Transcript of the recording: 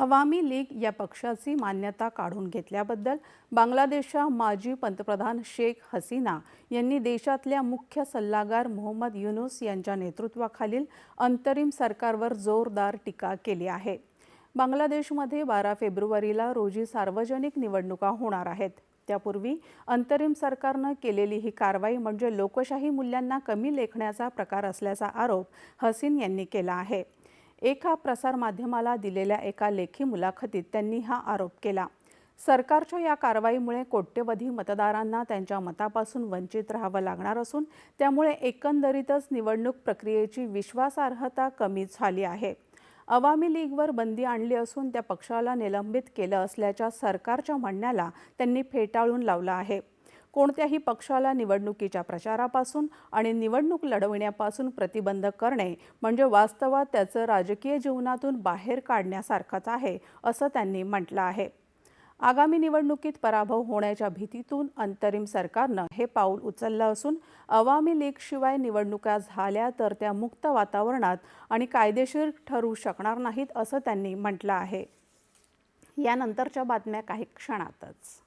अवामी league या पक्षाची मान्यता काढून घेतल्याबद्दल बांगलादेशच्या माजी पंतप्रधान शेख हसीना यांनी देशातल्या मुख्य सल्लागार मोहम्मद युनुस यांच्या नेतृत्वाखालील अंतरिम सरकारवर जोरदार टीका केली आहे. बांगलादेशमध्ये बारा फेब्रुवारीला रोजी सार्वजनिक निवडणुका होणार आहेत. त्यापूर्वी अंतरिम सरकारनं केलेली ही कारवाई म्हणजे लोकशाही मूल्यांना कमी लेखण्याचा प्रकार असल्याचा आरोप हसीन यांनी केला आहे. एका प्रसारमाध्यमाला दिलेल्या एका लेखी मुलाखतीत त्यांनी हा आरोप केला. सरकारच्या या कारवाईमुळे कोट्यवधी मतदारांना त्यांच्या मतापासून वंचित राहावं लागणार असून त्यामुळे एकंदरीतच निवडणूक प्रक्रियेची विश्वासार्हता कमी झाली आहे. अवामी लीगवर बंदी आणली असून त्या पक्षाला निलंबित केलं असल्याच्या सरकारच्या म्हणण्याला त्यांनी फेटाळून लावलं आहे. कोणत्याही पक्षाला निवडणुकीच्या प्रचारापासून आणि निवडणूक लढविण्यापासून प्रतिबंध करणे म्हणजे वास्तवात त्याचं राजकीय जीवनातून बाहेर काढण्यासारखंच आहे असं त्यांनी म्हटलं आहे. आगामी निवडणुकीत पराभव होण्याच्या भीतीतून अंतरिम सरकारनं हे पाऊल उचललं असून अवामी लीगशिवाय निवडणुका झाल्या तर त्या मुक्त वातावरणात आणि कायदेशीर ठरू शकणार नाहीत असं त्यांनी म्हटलं आहे. यानंतरच्या बातम्या काही क्षणातच.